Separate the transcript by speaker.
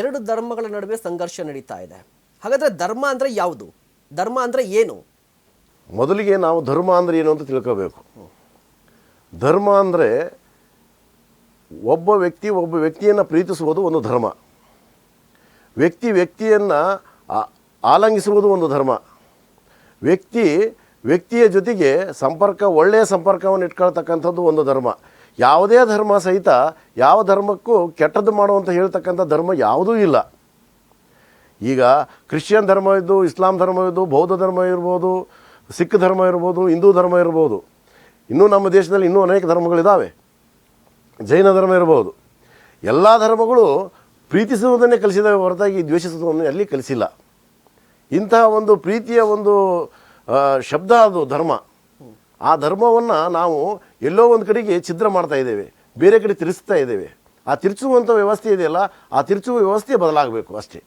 Speaker 1: ಎರಡು ಧರ್ಮಗಳ ನಡುವೆ ಸಂಘರ್ಷ ನಡೀತಾ ಇದೆ. ಹಾಗಾದರೆ ಧರ್ಮ ಅಂದರೆ ಯಾವುದು? ಧರ್ಮ ಅಂದರೆ ಏನು?
Speaker 2: ಮೊದಲಿಗೆ ನಾವು ಧರ್ಮ ಅಂದರೆ ಏನು ಅಂತ ತಿಳ್ಕೋಬೇಕು. ಧರ್ಮ ಅಂದರೆ ಒಬ್ಬ ವ್ಯಕ್ತಿ ಒಬ್ಬ ವ್ಯಕ್ತಿಯನ್ನು ಪ್ರೀತಿಸುವುದು ಒಂದು ಧರ್ಮ. ವ್ಯಕ್ತಿ ವ್ಯಕ್ತಿಯನ್ನು ಆಲಂಗಿಸುವುದು ಒಂದು ಧರ್ಮ. ವ್ಯಕ್ತಿ ವ್ಯಕ್ತಿಯ ಜೊತೆಗೆ ಸಂಪರ್ಕ, ಒಳ್ಳೆಯ ಸಂಪರ್ಕವನ್ನು ಇಟ್ಕೊಳ್ತಕ್ಕಂಥದ್ದು ಒಂದು ಧರ್ಮ. ಯಾವುದೇ ಧರ್ಮ ಸಹಿತ ಯಾವ ಧರ್ಮಕ್ಕೂ ಕೆಟ್ಟದ್ದು ಮಾಡುವಂತ ಹೇಳ್ತಕ್ಕಂಥ ಧರ್ಮ ಯಾವುದೂ ಇಲ್ಲ. ಈಗ ಕ್ರಿಶ್ಚಿಯನ್ ಧರ್ಮ ಇದ್ದು, ಇಸ್ಲಾಂ ಧರ್ಮ ಇದ್ದು, ಬೌದ್ಧ ಧರ್ಮ ಇರ್ಬೋದು, ಸಿಖ್ ಧರ್ಮ ಇರ್ಬೋದು, ಹಿಂದೂ ಧರ್ಮ ಇರ್ಬೋದು. ಇನ್ನೂ ನಮ್ಮ ದೇಶದಲ್ಲಿ ಇನ್ನೂ ಅನೇಕ ಧರ್ಮಗಳಿದ್ದಾವೆ ಜೈನ ಧರ್ಮ ಇರ್ಬೋದು. ಎಲ್ಲ ಧರ್ಮಗಳು ಪ್ರೀತಿಸುವುದನ್ನೇ ಕಲಿಸಿದ ಹೊರತಾಗಿ ದ್ವೇಷಿಸುವುದನ್ನು ಎಲ್ಲಿ ಕಲಿಸಿಲ್ಲ. ಇಂತಹ ಒಂದು ಪ್ರೀತಿಯ ಒಂದು ಶಬ್ದ ಅದು ಧರ್ಮ. ಆ ಧರ್ಮವನ್ನು ನಾವು ಎಲ್ಲೋ ಒಂದು ಕಡೆಗೆ ಛಿದ್ರ ಮಾಡ್ತಾ ಇದ್ದೇವೆ, ಬೇರೆ ಕಡೆ ತಿರ್ಸ್ತಾ ಇದ್ದೇವೆ. ಆ ತಿರುಚುವಂಥ ವ್ಯವಸ್ಥೆ ಇದೆಯಲ್ಲ, ಆ ತಿರುಚುವ ವ್ಯವಸ್ಥೆ ಬದಲಾಗಬೇಕು ಅಷ್ಟೇ.